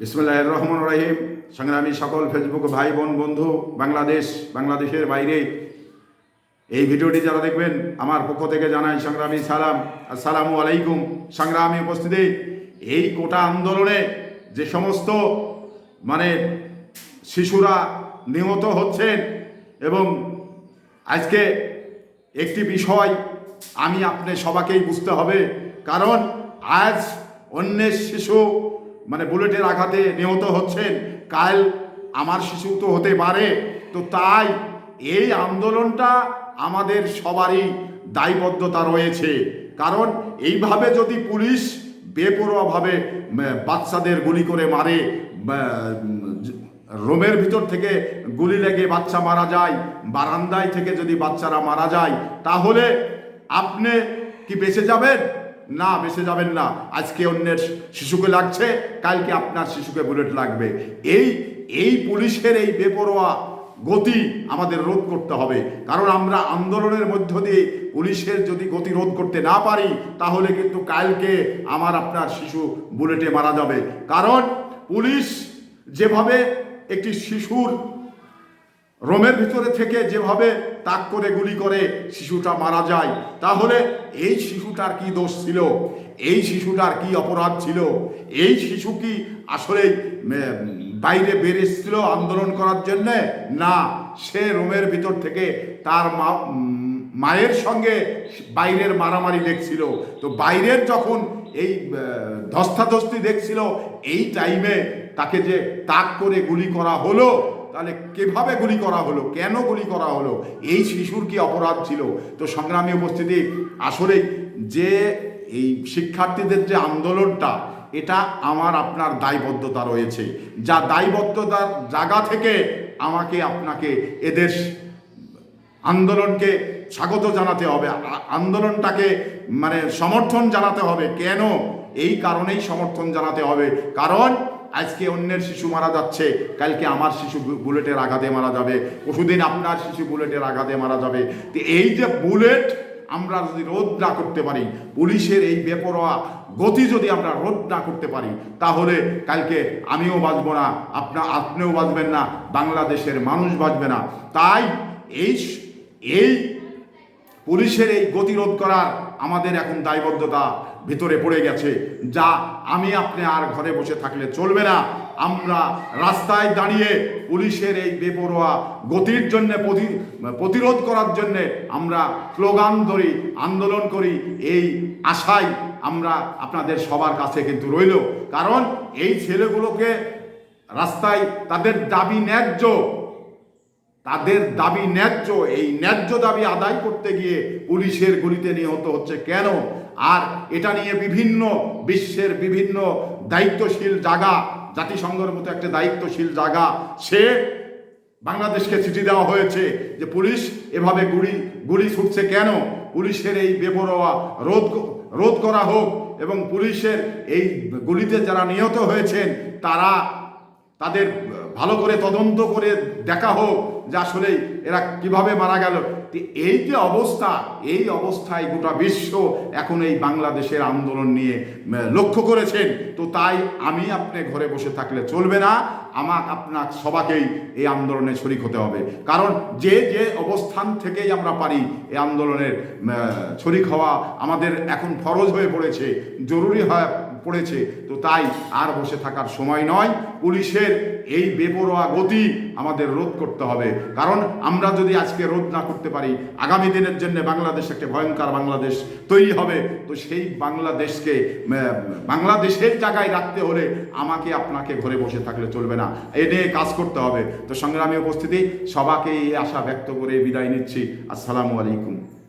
বিসমুল্লাহ রহমান রহিম। সংগ্রামী সকল ফেসবুক ভাই, বোন, বন্ধু, বাংলাদেশ, বাংলাদেশের বাইরে। এই ভিডিওটি যারা দেখবেন, আমার পক্ষ থেকে জানাই সংগ্রামী সালাম। আসসালামু আলাইকুম। সংগ্রামী উপস্থিতি, এই কোটা আন্দোলনে যে সমস্ত মানে শিশুরা নিহত হচ্ছেন এবং আজকে একটি বিষয় আমি আপনি সবাকেই বুঝতে হবে। কারণ আজ অন্যের শিশু মানে বুলেটের আঘাতে নিহত হচ্ছেন। কাল আমার শিশু তো হতে পারে। তো তাই এই আন্দোলনটা আমাদের সবারই দায়বদ্ধতা রয়েছে। কারণ এইভাবে যদি পুলিশ বেপরোয়াভাবে বাচ্চাদের গুলি করে মারে রোমের ভিতর থেকে গুলি লেগে বাচ্চা মারা যায়, বারান্দায় থেকে যদি বাচ্চারা মারা যায়, তাহলে আপনি কি বেঁচে যাবেন? না বেঁচে যাবেন না। আজকে অন্যের শিশুকে লাগছে, কালকে আপনার শিশুকে বুলেট লাগবে। এই এই পুলিশের এই বেপরোয়া গতি আমাদের রোধ করতে হবে। কারণ আমরা আন্দোলনের মধ্য দিয়ে পুলিশের যদি গতি রোধ করতে না পারি, তাহলে কিন্তু কালকে আমার আপনার শিশু বুলেটে মারা যাবে। কারণ পুলিশ যেভাবে একটি শিশুর রোমের ভিতরে থেকে যেভাবে তাক করে গুলি করে শিশুটা মারা যায়। তাহলে এই শিশুটার কি দোষ ছিল? এই শিশুটার কি অপরাধ ছিল? এই শিশু কি আসলে বাইরে বেরিয়েছিল আন্দোলন করার জন্যে? না, সে রোমের ভিতর থেকে তার মা মায়ের সঙ্গে বাইরের মারামারি দেখছিল তো বাইরের যখন এই ধস্তাধস্তি দেখছিল, এই টাইমে তাকে যে তাক করে গুলি করা হলো তাহলে কীভাবে গুলি করা হলো? কেন গুলি করা হলো? এই শিশুর কি অপরাধ ছিল? তো সংগ্রামী উপস্থিতি, আসলে যে এই শিক্ষার্থীদের যে আন্দোলনটা, এটা আমার আপনার দায়বদ্ধতা রয়েছে। যা দায়বদ্ধতার জায়গা থেকে আমাকে আপনাকে এদের আন্দোলনকে স্বাগত জানাতে হবে। আন্দোলনটাকে মানে সমর্থন জানাতে হবে। কেন? এই কারণেই সমর্থন জানাতে হবে। কারণ আজকে অন্যের শিশু মারা যাচ্ছে, কালকে আমার শিশু বুলেটের আঘাতে মারা যাবে পশুদিন আপনার শিশু বুলেটের আঘাতে মারা যাবে। তো এই যে বুলেট আমরা যদি রোধ না করতে পারি, পুলিশের এই বেপরোয়া গতি যদি আমরা রোধ না করতে পারি, তাহলে কালকে আমিও বাঁচব না আপনার আপনিও বাঁচবেন না, বাংলাদেশের মানুষ বাঁচবে না। তাই এই এই পুলিশের এই গতিরোধ করার আমাদের এখন দায়বদ্ধতা ভিতরে পড়ে গেছে, যা আমি আপনি আর ঘরে বসে থাকলে চলবে না। আমরা রাস্তায় দাঁড়িয়ে পুলিশের এই বেপরোয়া গতির জন্য প্রতিরোধ করার জন্য আমরা স্লোগান ধরি, আন্দোলন করি, এই আশায় আমরা আপনাদের সবার কাছে কিন্তু রইল। কারণ এই ছেলেগুলোকে রাস্তায় তাদের দাবি ন্যায্য তাদের দাবি ন্যায্য, এই ন্যায্য দাবি আদায় করতে গিয়ে পুলিশের গুলিতে নিহত হচ্ছে কেন? আর এটা নিয়ে বিভিন্ন, বিশ্বের বিভিন্ন দায়িত্বশীল জায়গা জাতিসংঘের মতো একটা দায়িত্বশীল জায়গা সে বাংলাদেশকে চিঠি দেওয়া হয়েছে যে পুলিশ এভাবে গুলি গুলি ছুটছে কেন? পুলিশের এই বেপরোয়া রোধ রোধ করা হোক এবং পুলিশের এই গুলিতে যারা নিহত হয়েছেন, তারা তাদের ভালো করে তদন্ত করে দেখা হোক যে আসলে এরা কীভাবে মারা গেল। এই যে অবস্থা, এই অবস্থায় গোটা বিশ্ব এখন এই বাংলাদেশের আন্দোলন নিয়ে লক্ষ্য করেছেন। তো তাই আমি আপনি ঘরে বসে থাকলে চলবে না। আমার, আপনার সবাকেই এই আন্দোলনে শরিক হতে হবে। কারণ যে যে অবস্থান থেকেই আমরা পারি এই আন্দোলনের শরিক হওয়া আমাদের এখন ফরজ হয়ে পড়েছে। জরুরি হয় পড়েছে, তো তাই আর বসে থাকার সময় নয়। পুলিশের এই বেপরোয়া গতি আমাদের রোধ করতে হবে। কারণ আমরা যদি আজকে রোধ না করতে পারি, আগামী দিনের জন্য বাংলাদেশ একটা ভয়ঙ্কর বাংলাদেশ তৈরি হবে। তো সেই বাংলাদেশকে বাংলাদেশের জায়গায় রাখতে হলে আমাকে আপনাকে ঘরে বসে থাকলে চলবে না। এ নিয়ে কাজ করতে হবে। তো সংগ্রামী উপস্থিতি, সবাকে এই আশা ব্যক্ত করে বিদায় নিচ্ছি। আসসালামু আলাইকুম।